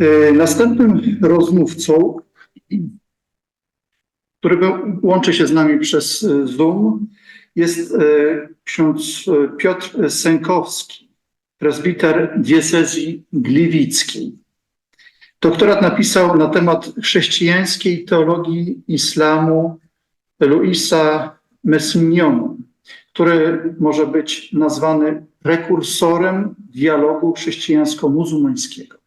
E, Następnym rozmówcą, który łączy się z nami przez e, Zoom, jest e, ksiądz Piotr Sękowski, prezbiter diecezji gliwickiej. Doktorat napisał na temat chrześcijańskiej teologii islamu Luisa Messinionu, który może być nazwany prekursorem dialogu chrześcijańsko-muzułmańskiego.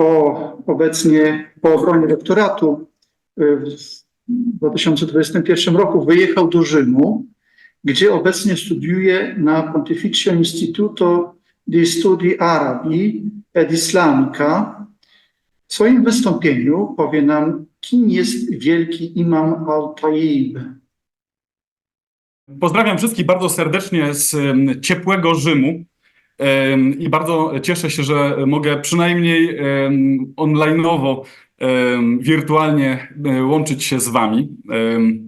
Po obecnie po obronie doktoratu y, w 2021 roku wyjechał do Rzymu, gdzie obecnie studiuje na Pontificio Instituto di Studi Arabi ed Islamica. W swoim wystąpieniu powie nam, kim jest wielki imam al-Taib. Pozdrawiam wszystkich bardzo serdecznie z ciepłego Rzymu i bardzo cieszę się, że mogę przynajmniej online'owo, wirtualnie e, łączyć się z Wami.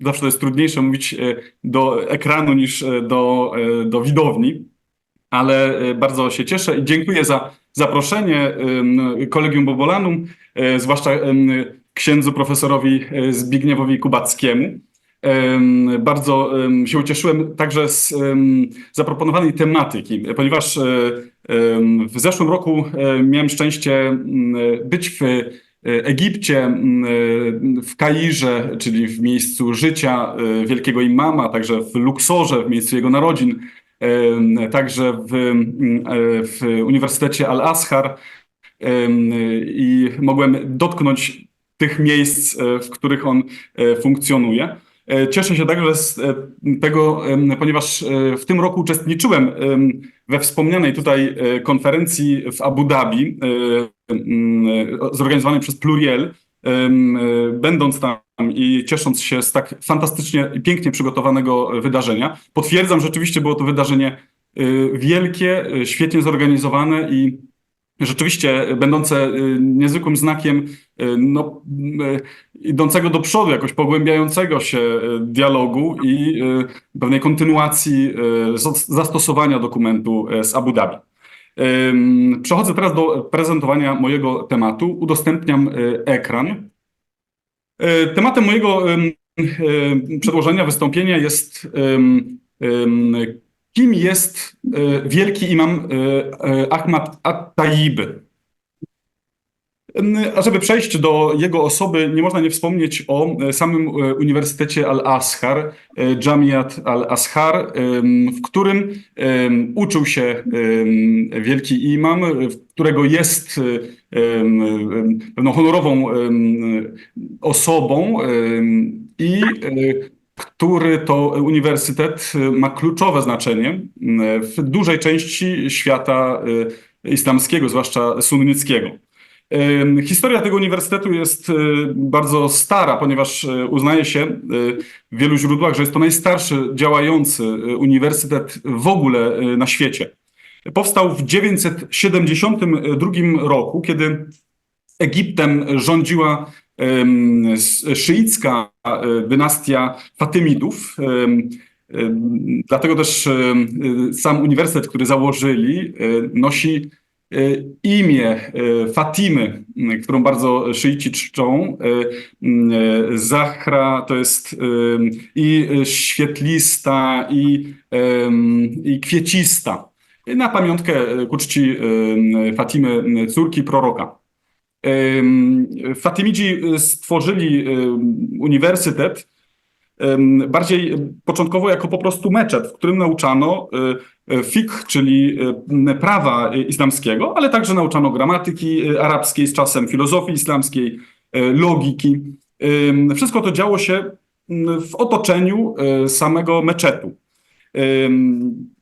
Zawsze to jest trudniejsze mówić e, do ekranu niż e, do, do widowni, ale bardzo się cieszę i dziękuję za zaproszenie Kolegium Bobolanum, zwłaszcza księdzu profesorowi Zbigniewowi Kubackiemu. Bardzo się ucieszyłem także z zaproponowanej tematyki, ponieważ e, w zeszłym roku e, miałem szczęście być w e, Egipcie, w Kairze, czyli w miejscu życia wielkiego imama, także w Luksorze, w miejscu jego narodzin, także w, w Uniwersytecie Al-Azhar i mogłem dotknąć tych miejsc, w których on funkcjonuje. E, Cieszę się także z e, tego, ponieważ e, w tym roku uczestniczyłem em, we wspomnianej tutaj konferencji w Abu Dhabi, zorganizowanej przez Pluriel. Będąc tam i ciesząc się z tak fantastycznie i pięknie przygotowanego wydarzenia, potwierdzam, rzeczywiście było to wydarzenie wielkie, świetnie zorganizowane i rzeczywiście będące y, niezwykłym znakiem y, no, y, idącego do przodu, jakoś pogłębiającego się y, dialogu i y, pewnej kontynuacji y, zas- zastosowania dokumentu y, z Abu Dhabi. Przechodzę teraz do prezentowania mojego tematu. Udostępniam y, ekran. Y, Tematem mojego y, przedłożenia, wystąpienia jest kim jest y, wielki imam y, y, Ahmad At-Taib. Ym, A żeby przejść do jego osoby, nie można nie wspomnieć o samym Uniwersytecie Al-Azhar, Jamiat Al-Azhar, w którym ym, uczył się wielki imam, którego jest pewną honorową osobą i który to uniwersytet y, ma kluczowe znaczenie y, w dużej części świata y, islamskiego, zwłaszcza sunnickiego. Historia tego uniwersytetu jest bardzo stara, ponieważ uznaje się w wielu źródłach, że jest to najstarszy działający uniwersytet w ogóle na świecie. Powstał w 972 roku, kiedy Egiptem rządziła szyicka dynastia Fatymidów. Em, em, Dlatego też sam uniwersytet, który założyli, e, nosi e, imię e, Fatimy, którą bardzo szyici czczą. E, e, Zahra to jest i świetlista, i, i kwiecista. Na pamiątkę e, ku czci Fatimy, córki proroka. Em, Fatymidzi y, stworzyli em, uniwersytet bardziej początkowo jako po prostu meczet, w którym nauczano y, y, fiqh, czyli y, prawa y, islamskiego, ale także nauczano gramatyki y, arabskiej, z czasem filozofii islamskiej, y, logiki. Wszystko to działo się mm, w otoczeniu y, samego meczetu.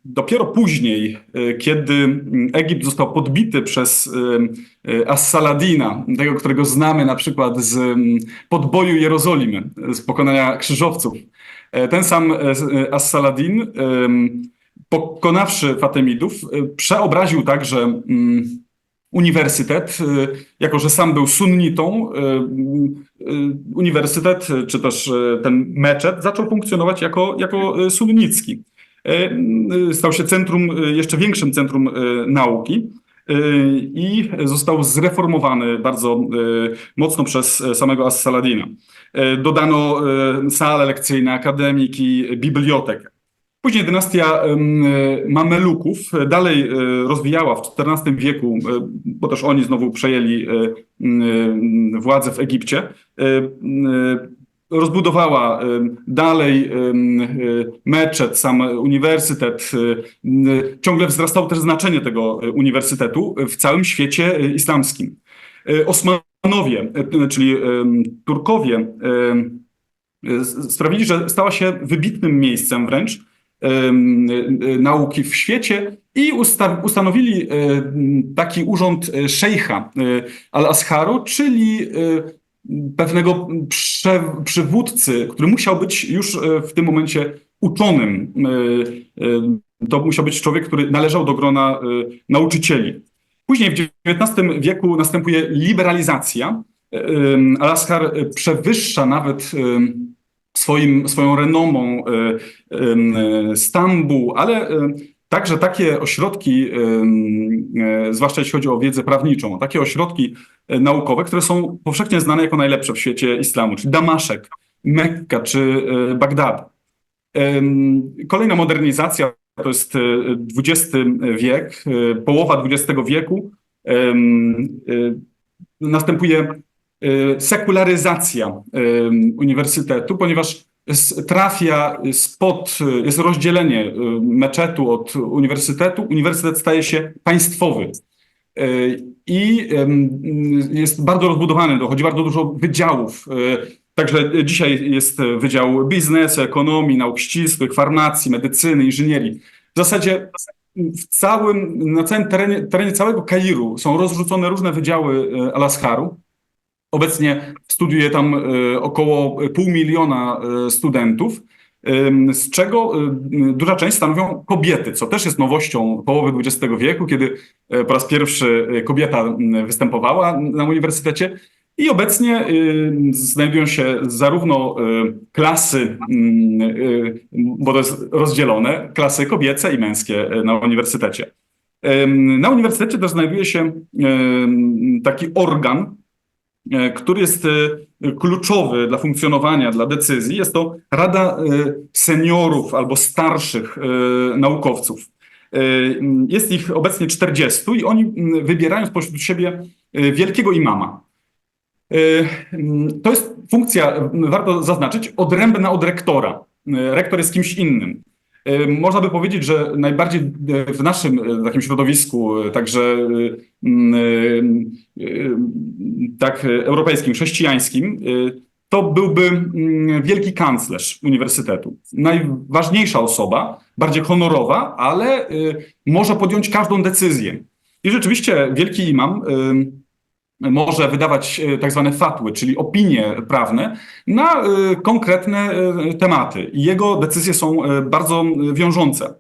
Dopiero później, y, kiedy mm, Egipt został podbity przez ym, y, As-Saladina, tego, którego znamy na przykład z ym, podboju Jerozolimy, z pokonania krzyżowców, e, ten sam e, e, As-Saladin, pokonawszy Fatemidów, y, przeobraził także mm, uniwersytet, y, jako że sam był sunnitą, y, y, uniwersytet, y, czy też y, ten meczet zaczął funkcjonować jako, jako y, sunnicki. Y, y, Stał się centrum, y, jeszcze większym centrum y, nauki. i został zreformowany bardzo mocno przez samego As-Saladina. Dodano sale lekcyjne, akademiki, bibliotekę. Później dynastia Mameluków dalej e, rozwijała w XIV wieku, e, bo też oni znowu przejęli e, władzę w Egipcie. Rozbudowała dalej e, meczet, sam uniwersytet. m, Ciągle wzrastało też znaczenie tego e, uniwersytetu w całym świecie islamskim. Osmanowie, czyli Turkowie, sprawili, że stała się wybitnym miejscem wręcz nauki w świecie i usta ustanowili taki urząd szejcha al-Azharu, czyli pewnego prze przywódcy, który musiał być już e, w tym momencie uczonym. E, e, To musiał być człowiek, który należał do grona nauczycieli. Później w XIX wieku następuje liberalizacja. Em, Al-Azhar przewyższa nawet swoim, swoją renomą Stambuł, ale także takie ośrodki, e, zwłaszcza jeśli chodzi o wiedzę prawniczą, takie ośrodki e, naukowe, które są powszechnie znane jako najlepsze w świecie islamu, czyli Damaszek, Mekka czy e, Bagdad. Kolejna modernizacja to jest XX wiek, połowa XX wieku. Następuje sekularyzacja uniwersytetu, ponieważ trafia spod, jest rozdzielenie e, meczetu od uniwersytetu. Uniwersytet staje się państwowy. E, I jest bardzo rozbudowany, dochodzi bardzo dużo wydziałów. E, Także dzisiaj jest Wydział Biznesu, Ekonomii, Nauk Ścisłych, Farmacji, Medycyny, Inżynierii. W zasadzie w całym, na całym terenie, terenie całego Kairu są rozrzucone różne wydziały Al-Azharu. Obecnie studiuje tam e, około pół miliona e, studentów, z czego e, duża część stanowią kobiety, co też jest nowością połowy XX wieku, kiedy po raz pierwszy kobieta występowała na uniwersytecie. I obecnie znajdują się zarówno klasy, bo to jest rozdzielone, klasy kobiece i męskie na uniwersytecie. Na uniwersytecie też znajduje się taki organ, który jest y, kluczowy dla funkcjonowania, dla decyzji. Jest to Rada y, Seniorów albo starszych naukowców. Jest ich obecnie 40 i oni wybierają spośród siebie wielkiego imama. To jest funkcja, warto zaznaczyć, odrębna od rektora. Rektor jest kimś innym. Y, Można by powiedzieć, że najbardziej y, w naszym y, takim środowisku, także tak europejskim, chrześcijańskim, to byłby wielki kanclerz uniwersytetu. Najważniejsza osoba, bardziej honorowa, ale może podjąć każdą decyzję. I rzeczywiście wielki imam może wydawać e, tak zwane fatły, czyli opinie prawne na e, konkretne e, tematy. I jego decyzje są bardzo wiążące.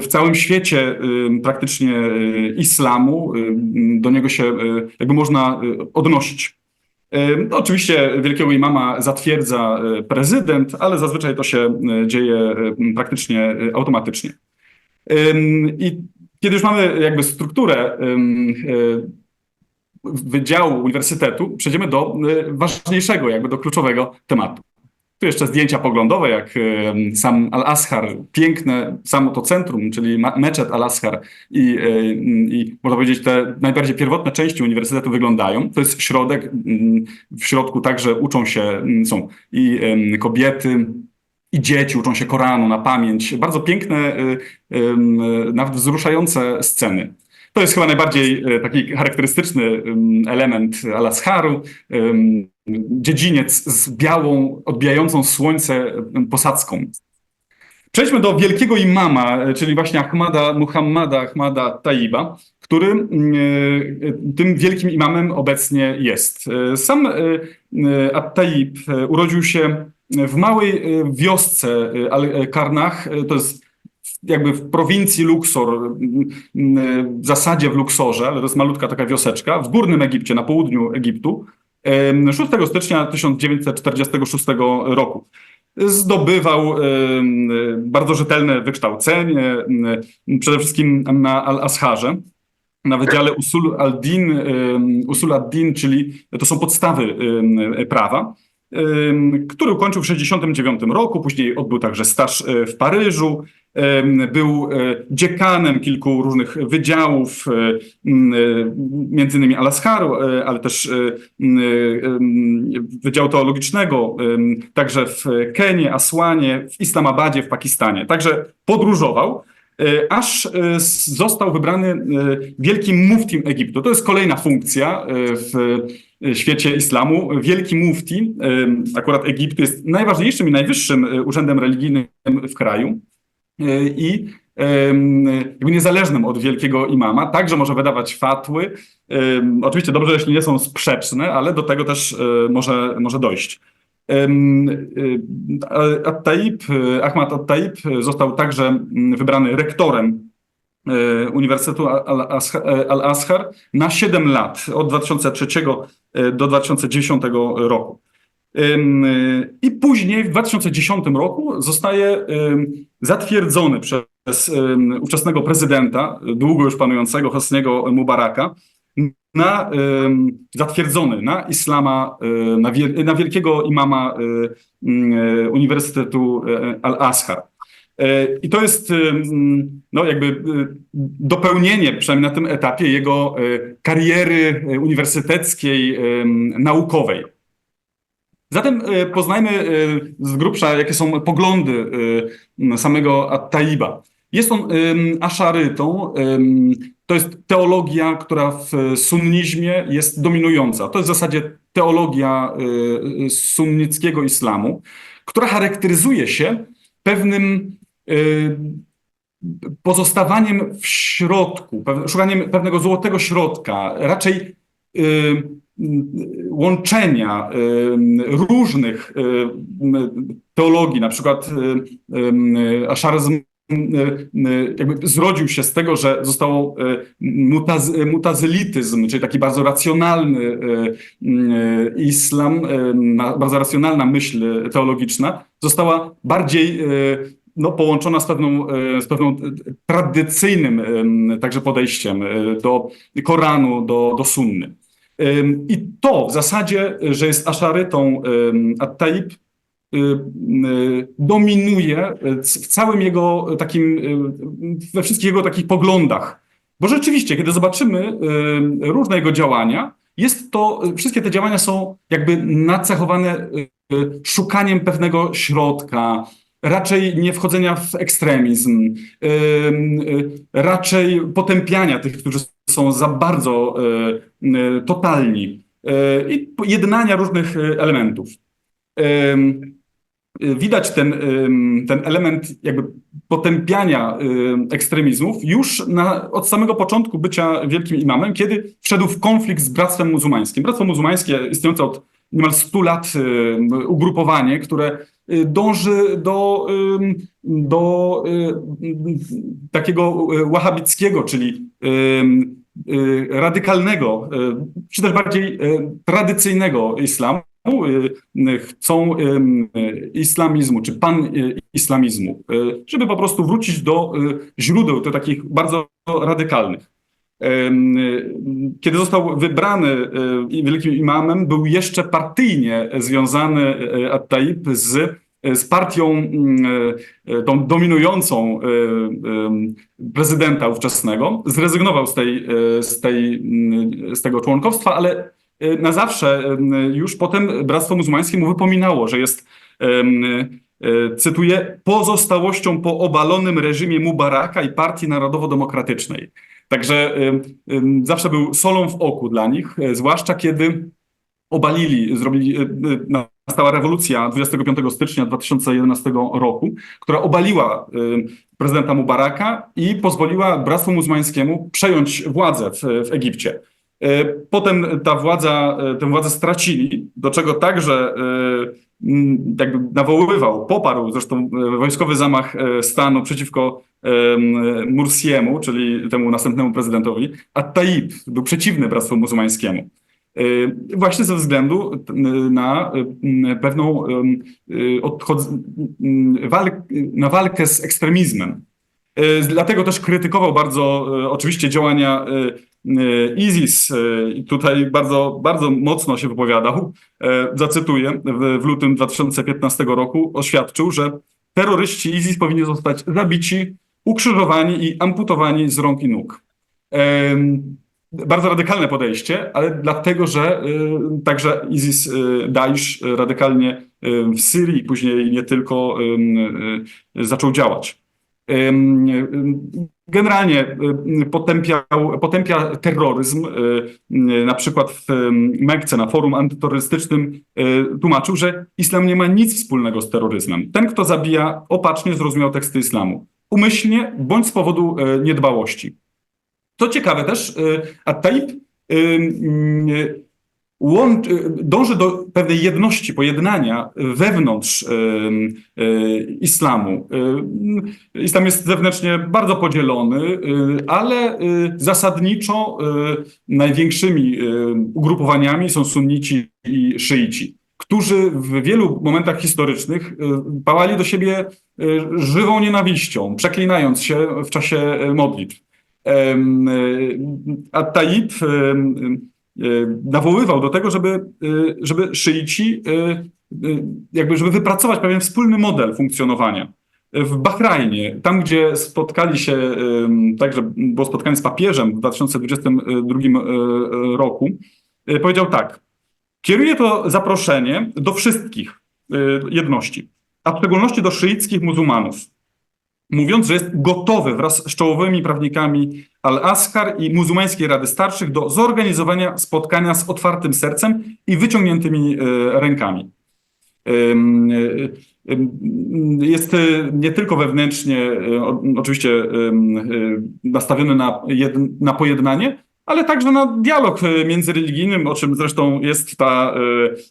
W całym świecie praktycznie islamu do niego się jakby można odnosić. No, Oczywiście wielkiego imama zatwierdza prezydent, ale zazwyczaj to się dzieje praktycznie automatycznie. I kiedy już mamy jakby strukturę y, wydziału uniwersytetu, przejdziemy do y, ważniejszego, jakby do kluczowego tematu. Tu jeszcze zdjęcia poglądowe, jak sam Al-Azhar, piękne samo to centrum, czyli meczet Al-Azhar i, y, i można powiedzieć te najbardziej pierwotne części uniwersytetu wyglądają. To jest środek, w środku także uczą się, są i kobiety, i dzieci uczą się Koranu na pamięć. Bardzo piękne, y, nawet wzruszające sceny. To jest chyba najbardziej y, taki charakterystyczny element Al-Azharu. Ym, Dziedziniec z białą, odbijającą słońce posadzką. Przejdźmy do wielkiego imama, czyli właśnie Ahmada Muhammada Ahmada Taiba, który y, tym wielkim imamem obecnie jest. Sam At-Taib urodził się w małej y, wiosce y, Al-Karnach, y, to jest jakby w prowincji y, w zasadzie w Luxorze, ale to jest malutka taka wioseczka, w górnym Egipcie, na południu Egiptu, y, 6 stycznia 1946 roku. zdobywał bardzo rzetelne wykształcenie, przede wszystkim na Al-Azharze, na Wydziale Usul al-Din, Usul ad-Din, czyli to są podstawy prawa, który ukończył w 1969 roku, później odbył także staż e, w Paryżu, był e, dziekanem kilku różnych wydziałów, e, między innymi Al-Azharu, e, ale też Wydziału Teologicznego, także w Kenii, Asłanie, w Islamabadzie, w Pakistanie. Także podróżował, aż został wybrany wielkim muftim Egiptu. To jest kolejna funkcja w świecie islamu. Wielki mufti, e, akurat Egiptu, jest najważniejszym i najwyższym e, urzędem religijnym w kraju e, i jakby niezależnym od wielkiego imama, także może wydawać fatły. Oczywiście dobrze, jeśli nie są sprzeczne, ale do tego też e, może, może dojść. E, At-Taib, e, Ahmad At-Taib e, został także mm, wybrany rektorem e, Uniwersytetu Al-Azhar Al-Azhar na 7 lat, od 2003 e, do 2010 roku. I później w 2010 roku zostaje zatwierdzony przez ówczesnego prezydenta, długo już panującego Hosniego Mubaraka, na, zatwierdzony na islama, na, wiel, na wielkiego imama Uniwersytetu Al-Azhar. Y, I to jest ym, no, jakby y, dopełnienie, przynajmniej na tym etapie, jego kariery uniwersyteckiej, naukowej. Zatem e, poznajmy e, z grubsza, jakie są poglądy e, samego At-Taiba. Jest on aszarytą. To jest teologia, która w sunnizmie jest dominująca. To jest w zasadzie teologia e, sunnickiego islamu, która charakteryzuje się pewnym e, pozostawaniem w środku, szukaniem pewnego złotego środka, raczej łączenia różnych teologii, na przykład aszaryzm jakby zrodził się z tego, że zostało y, mutaz, mutazylityzm, czyli taki bardzo racjonalny y, islam, bardzo racjonalna myśl teologiczna, została bardziej y, no, połączona z pewną, e, z pewną e, tradycyjnym także podejściem e, do Koranu, do, do Sunny. I to w zasadzie, że jest aszarytą At-Taib, dominuje w całym jego takim, we wszystkich jego takich poglądach. Bo rzeczywiście, kiedy zobaczymy różne jego działania, jest to, wszystkie te działania są jakby nacechowane szukaniem pewnego środka, raczej nie wchodzenia w ekstremizm, y, raczej potępiania tych, którzy są za bardzo y, y, totalni i jednania różnych elementów. Widać ten, ten element jakby potępiania ekstremizmów już na, od samego początku bycia wielkim imamem, kiedy wszedł w konflikt z Bractwem Muzułmańskim. Bractwo Muzułmańskie istniejące od niemal 100 lat ugrupowanie, które dąży do, do y, takiego y, wahabickiego, czyli y, radykalnego, y, czy też bardziej y, tradycyjnego islamu. Y, y, Chcą y, islamizmu, czy pan-islamizmu, y, żeby po prostu wrócić do y, źródeł, do takich bardzo radykalnych. Y, Kiedy został wybrany y, wielkim imamem, był jeszcze partyjnie związany y, At-Taib z, z partią mm, tą dominującą prezydenta ówczesnego. Zrezygnował z, tej, z, tej, mm, z tego członkostwa, ale na zawsze już potem Bractwo Muzułmańskie mu wypominało, że jest cytuję, pozostałością po obalonym reżimie Mubaraka i Partii Narodowo-Demokratycznej. Także zawsze był solą w oku dla nich, e, zwłaszcza kiedy obalili, zrobili, y, y, nastała rewolucja 25 stycznia 2011 roku, która obaliła prezydenta Mubaraka i pozwoliła Bractwu Muzułmańskiemu przejąć władzę w, w Egipcie. Y, Potem ta władza, y, tę władzę stracili, do czego także m, jakby nawoływał, poparł zresztą wojskowy zamach stanu przeciwko em, Mursiemu, czyli temu następnemu prezydentowi, a Taib był przeciwny Bractwu Muzułmańskiemu. właśnie ze względu na pewną walk, na walkę z ekstremizmem. Y, Dlatego też krytykował bardzo y, oczywiście działania y, ISIS tutaj bardzo, bardzo mocno się wypowiadał. E, Zacytuję, w, lutym 2015 roku oświadczył, że terroryści ISIS powinni zostać zabici, ukrzyżowani i amputowani z rąk i nóg. Bardzo radykalne podejście, ale dlatego, że także ISIS, Daesh radykalnie w Syrii, później nie tylko zaczął działać. Generalnie potępiał, potępia terroryzm. y, y, Na przykład w Mekce na forum antyterrorystycznym y, tłumaczył, że islam nie ma nic wspólnego z terroryzmem. Ten, kto zabija, opacznie zrozumiał teksty islamu. Umyślnie bądź z powodu niedbałości. Co ciekawe też, At-Taib y, dąży do pewnej jedności, pojednania wewnątrz y, y, islamu. Islam jest zewnętrznie bardzo podzielony, ale zasadniczo największymi ugrupowaniami są sunnici i szyici, którzy w wielu momentach historycznych pałali do siebie żywą nienawiścią, przeklinając się w czasie modlitw. Y, y, nawoływał do tego, żeby, y, żeby szyici, y, jakby żeby wypracować pewien wspólny model funkcjonowania. W Bahrajnie, tam gdzie spotkali się, także było spotkanie z papieżem w 2022 y, roku, powiedział tak, kieruję to zaproszenie do wszystkich jedności, a w szczególności do szyickich muzułmanów mówiąc, że jest gotowy wraz z czołowymi prawnikami Al-Azhar i Muzułmańskiej Rady Starszych do zorganizowania spotkania z otwartym sercem i wyciągniętymi e, rękami. E, Jest e, nie tylko wewnętrznie oczywiście nastawiony na, na pojednanie, ale także na dialog e, międzyreligijnym, o czym zresztą jest ta e,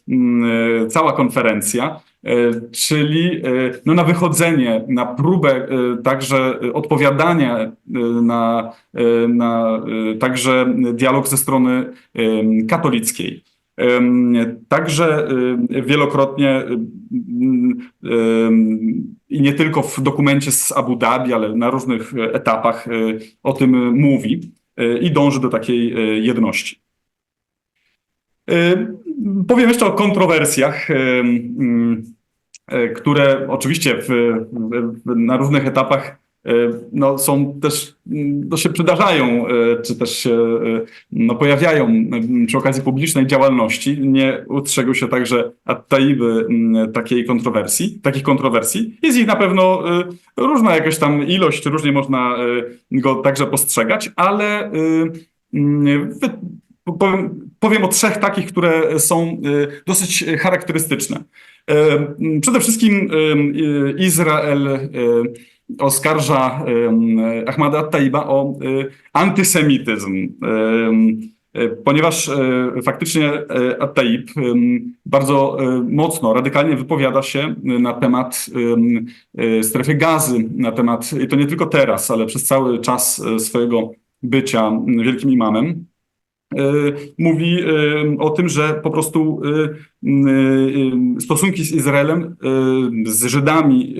m, e, cała konferencja, czyli no, na wychodzenie, na próbę także odpowiadania na, na także dialog ze strony katolickiej. Także wielokrotnie i nie tylko w dokumencie z Abu Dhabi, ale na różnych etapach o tym mówi i dąży do takiej e, jedności. E, Powiem jeszcze o kontrowersjach, e, które oczywiście w, na różnych etapach e, no, są też, mm, no, się przydarzają, e, czy też się e, no, pojawiają m, przy okazji publicznej działalności. Nie ustrzegł się także At-Taiby m, takiej kontrowersji, takich kontrowersji. Jest ich na pewno e, różna jakaś tam ilość, różnie można e, go także postrzegać, ale e, mm, powiem, powiem o trzech takich, które są e, dosyć charakterystyczne. E, Przede wszystkim e, Izrael e, oskarża Ahmada Taiba o e, antysemityzm. E, Ponieważ e, faktycznie e, At-Taib em, bardzo e, mocno, radykalnie wypowiada się na temat em, e, strefy gazy, na temat, i to nie tylko teraz, ale przez cały czas swojego bycia wielkim imamem, mówi o tym, że po prostu stosunki z Izraelem, z Żydami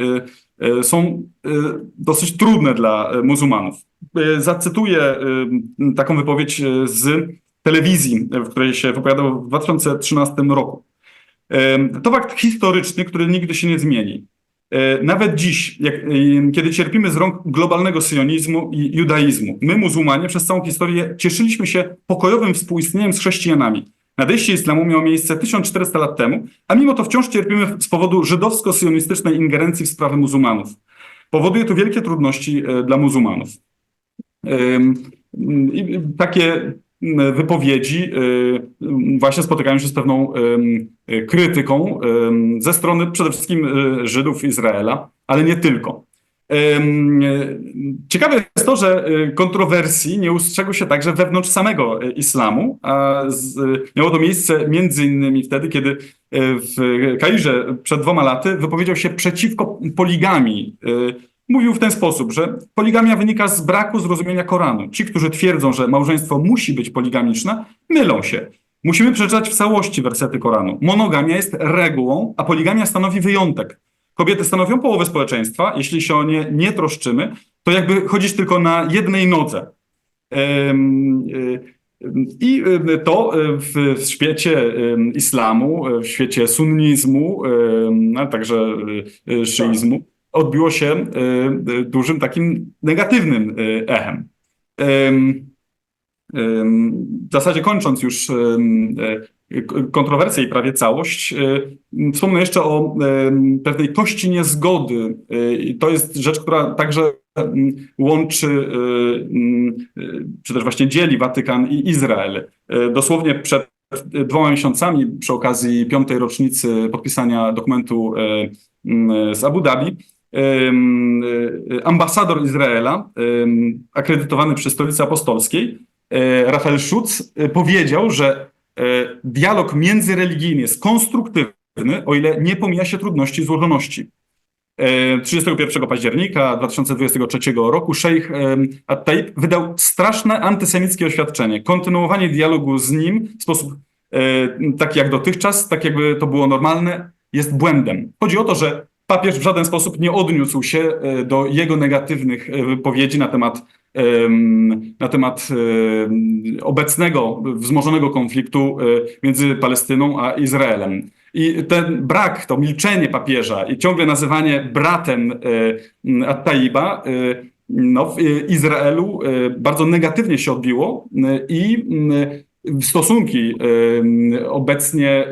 są e, dosyć trudne dla e, muzułmanów. E, Zacytuję e, taką wypowiedź e, z telewizji, e, w której się wypowiadał w 2013 roku. E, To fakt historyczny, który nigdy się nie zmieni. E, Nawet dziś, jak, e, kiedy cierpimy z rąk globalnego syjonizmu i judaizmu, my, muzułmanie, przez całą historię cieszyliśmy się pokojowym współistnieniem z chrześcijanami. Nadejście islamu miało miejsce 1400 lat temu, a mimo to wciąż cierpimy z powodu żydowsko-syjonistycznej ingerencji w sprawy muzułmanów. Powoduje to wielkie trudności e, dla muzułmanów. Takie wypowiedzi y, właśnie spotykają się z pewną y, krytyką ze strony przede wszystkim Żydów Izraela, ale nie tylko. Y, Ciekawe jest to, że y, kontrowersji nie ustrzegł się także wewnątrz samego y, islamu, a z, miało to miejsce między innymi wtedy, kiedy w Kairze przed dwoma laty wypowiedział się przeciwko poligamii. y, Mówił w ten sposób, że poligamia wynika z braku zrozumienia Koranu. Ci, którzy twierdzą, że małżeństwo musi być poligamiczne, mylą się. Musimy przeczytać w całości wersety Koranu. Monogamia jest regułą, a poligamia stanowi wyjątek. Kobiety stanowią połowę społeczeństwa. Jeśli się o nie nie troszczymy, to jakby chodzisz tylko na jednej nodze. I to w, w świecie islamu, y, w świecie sunnizmu, em, a także y, y, szyizmu odbiło się dużym takim negatywnym echem. Em, em, W zasadzie kończąc już e, kontrowersję i prawie całość, e, wspomnę jeszcze o pewnej tości niezgody. I to jest rzecz, która także em, łączy, e, m, e, czy też właśnie dzieli Watykan i Izrael. Dosłownie przed dwoma miesiącami, przy okazji piątej rocznicy podpisania dokumentu e, m, z Abu Dhabi, ambasador Izraela, akredytowany przy Stolicy Apostolskiej, Rafael Schutz, powiedział, że dialog międzyreligijny jest konstruktywny, o ile nie pomija się trudności i złożoności. E, 31 października 2023 roku szejch em, At-Taib wydał straszne antysemickie oświadczenie. Kontynuowanie dialogu z nim w sposób e, taki jak dotychczas, tak jakby to było normalne, jest błędem. Chodzi o to, że papież w żaden sposób nie odniósł się e, do jego negatywnych e, wypowiedzi na temat, em, na temat em, obecnego wzmożonego konfliktu między Palestyną a Izraelem. I ten brak, to milczenie papieża i ciągle nazywanie bratem At-Taiba no, w e, Izraelu bardzo negatywnie się odbiło i stosunki obecnie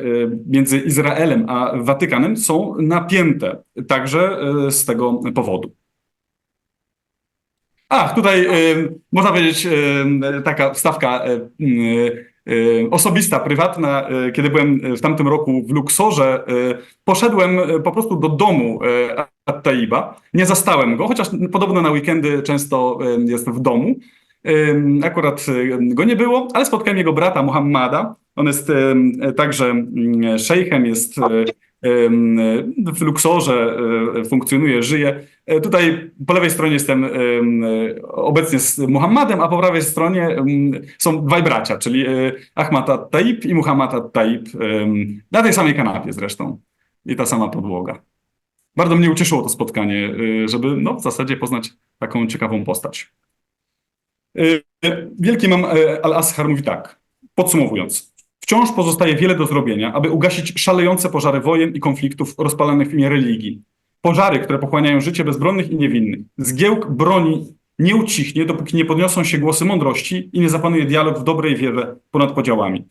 między Izraelem a Watykanem są napięte, także e, z tego powodu. Ach, tutaj e, można powiedzieć e, taka wstawka e, m, e, osobista, prywatna. E, Kiedy byłem w tamtym roku w Luxorze, e, poszedłem e, po prostu do domu e, At-Taiba. Nie zastałem go, chociaż podobno na weekendy często e, jest w domu. Ym, Akurat y, go nie było, ale spotkałem jego brata Muhammada. On jest ym, także ym, szejchem, jest y, w Luxorze, y, funkcjonuje, żyje. Y, Tutaj po lewej stronie jestem y, obecnie z Muhammadem, a po prawej stronie są dwaj bracia, czyli Ahmad At-Taib i Muhammad At-Taib. ym, Na tej samej kanapie zresztą i ta sama podłoga. Bardzo mnie ucieszyło to spotkanie, żeby no, w zasadzie poznać taką ciekawą postać. Wielki Imam Al-Ashar mówi tak, podsumowując. Wciąż pozostaje wiele do zrobienia, aby ugasić szalejące pożary wojen i konfliktów rozpalanych w imię religii. Pożary, które pochłaniają życie bezbronnych i niewinnych. Zgiełk broni nie ucichnie, dopóki nie podniosą się głosy mądrości i nie zapanuje dialog w dobrej wierze ponad podziałami.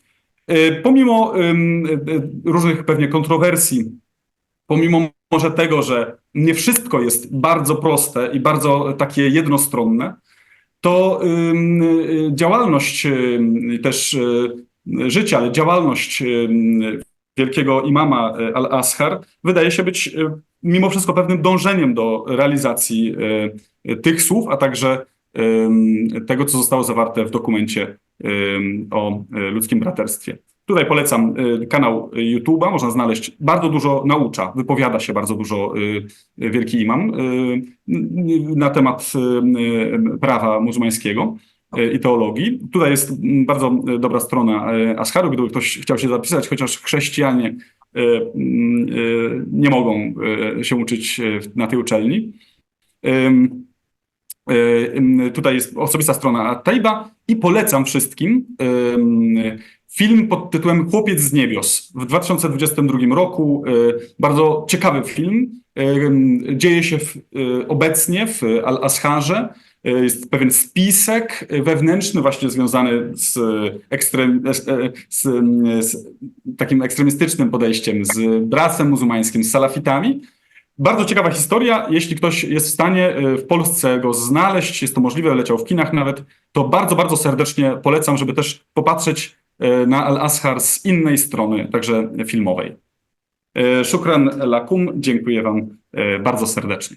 Y, Pomimo y, różnych pewnie kontrowersji, pomimo może tego, że nie wszystko jest bardzo proste i bardzo takie jednostronne, to y, działalność też życia, ale działalność ym, wielkiego imama y, Al-Ashar wydaje się być y, mimo wszystko pewnym dążeniem do realizacji y, y, tych słów, a także tego, co zostało zawarte w dokumencie o y, ludzkim braterstwie. Tutaj polecam y, kanał YouTube'a, można znaleźć bardzo dużo naucza, wypowiada się bardzo dużo y, y, wielki imam y, y, na temat y, y, prawa muzułmańskiego. y, i teologii. Tutaj jest mm, bardzo y, dobra strona y, Asharu, gdyby ktoś chciał się zapisać, chociaż chrześcijanie mm, nie mogą się uczyć na tej uczelni. Tutaj jest osobista strona Tejba i polecam wszystkim film pod tytułem Chłopiec z niebios w 2022 roku. Bardzo ciekawy film. Dzieje się obecnie w Al-Asharze. Y, Jest pewien spisek wewnętrzny właśnie związany z, ekstrem, z, z, z takim ekstremistycznym podejściem, z bractwem muzułmańskim, z salafitami. Bardzo ciekawa historia. Jeśli ktoś jest w stanie w Polsce go znaleźć, jest to możliwe, leciał w kinach nawet, to bardzo, bardzo serdecznie polecam, żeby też popatrzeć na Al-Ashar z innej strony, także filmowej. Shukran lakum, dziękuję Wam bardzo serdecznie.